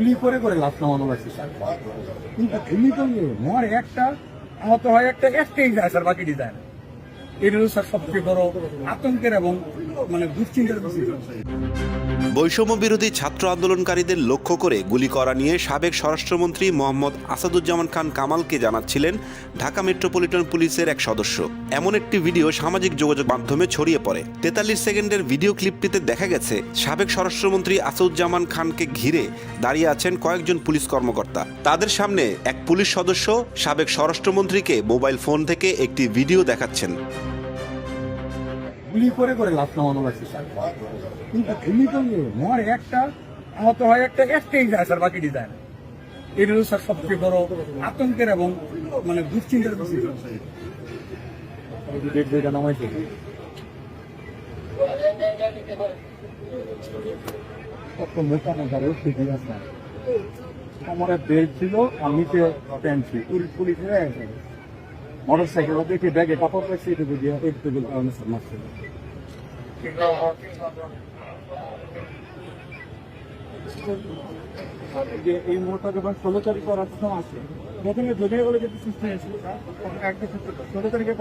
গুলি করে করে লাশ নামানো হয়েছে স্যার। কিন্তু এমনি তো মর একটা, আহত হয় একটা, একটাই যায়, স্যার, বাকিটি যায় না। মানে বৈষম্য বিরোধী ছাত্র আন্দোলনকারীদের লক্ষ্য করে গুলি করা নিয়ে সাবেক স্বরাষ্ট্রমন্ত্রী মোহাম্মদ আসাদুজ্জামান খান কামালকে জানাচ্ছিলেন ঢাকা মেট্রোপলিটন পুলিশের এক সদস্য। এমন একটি ভিডিও সামাজিক যোগাযোগ মাধ্যমে ছড়িয়ে পড়ে। তেতাল্লিশ সেকেন্ডের ভিডিও ক্লিপটিতে দেখা গেছে, সাবেক স্বরাষ্ট্রমন্ত্রী আসাদুজ্জামান খানকে ঘিরে দাঁড়িয়ে আছেন কয়েকজন পুলিশ কর্মকর্তা। তাদের সামনে এক পুলিশ সদস্য সাবেক স্বরাষ্ট্রমন্ত্রীকে মোবাইল ফোন থেকে একটি ভিডিও দেখাচ্ছেন। গুলি করে করে লাশ নামানো হয়েছে স্যার। কিন্তু তো ইয়ে, মর একটা আহত হয় একটা একটাই যায় স্যার বাকিটি যায় না। এটা হলো স্যার সবচেয়ে বড় আতঙ্কের এবং মানে দুশ্চিন্তার বিষয়। ডেট বইটা নামাইছে কত মোটা মোটা রোগ ঠিকই আছে আমার বেল্ট ছিল আর নিচে প্যান্ট ছিল। পুলিশ মোটর সাইকেল দেখে ব্যাগে কাপড় পাইছি এটুকু দিয়ে এইটুকুর কারণে স্যার মারছে এই মুহূর্তে যখন ষোলো তারিখ সময় আছে, প্রথমে জমিয়ে বলে ষোলো তারিখের